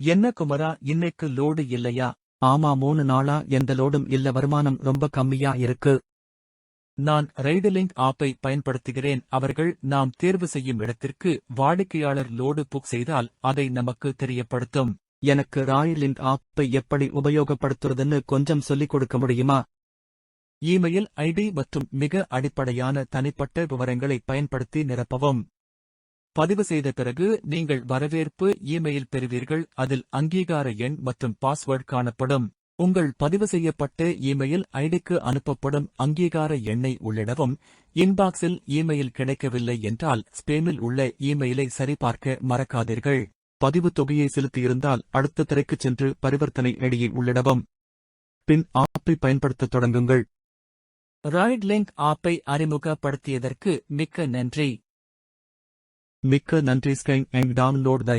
என்ன குமரா இன்னைக்கு லோடு இல்லையா? ஆமா மூணு நாளா எந்த லோடும் இல்ல வருமானம் ரொம்ப கம்மியா இருக்கு. நான் ரைடலிங் ஆப்பை பயன்படுத்துகிறேன். அவர்கள் நாம் தேர்வு செய்யும் இடத்திற்கு வாடிக்கையாளர் லோடு புக் செய்தால் அதை நமக்கு தெரியப்படுத்தும். எனக்கு ராயலிங் ஆப்பை எப்படி உபயோகப்படுத்துறதுன்னு கொஞ்சம் சொல்லிக் கொடுக்க முடியுமா? இமெயில் ஐடி மற்றும் மிக அடிப்படையான தனிப்பட்ட விவரங்களை பயன்படுத்தி நிரப்பவும். பதிவு செய்த பிறகு நீங்கள் வரவேற்பு இமெயில் பெறுவீர்கள். அதில் அங்கீகார எண் மற்றும் பாஸ்வேர்டு காணப்படும். உங்கள் பதிவு செய்யப்பட்ட இமெயில் ஐடிக்கு அனுப்பப்படும். அங்கீகார எண்ணை உள்ளிடவும் இன்பாக்ஸில் இமெயில் கிடைக்கவில்லை என்றால் ஸ்பேமில் உள்ள இமெயிலை சரிபார்க்க மறக்காதீர்கள். பதிவு தொகையை செலுத்தியிருந்தால் அடுத்த திரைக்கு சென்று பரிவர்த்தனை ஐடியை உள்ளிடவும். பின் ஆப்பை பயன்படுத்தத் தொடங்குங்கள். ரைட் லிங்க் ஆப்பை அறிமுகப்படுத்தியதற்கு மிக்க நன்றி. மிக்க நன்றி ஸ்கை அண்ட் டவுன்லோட் தை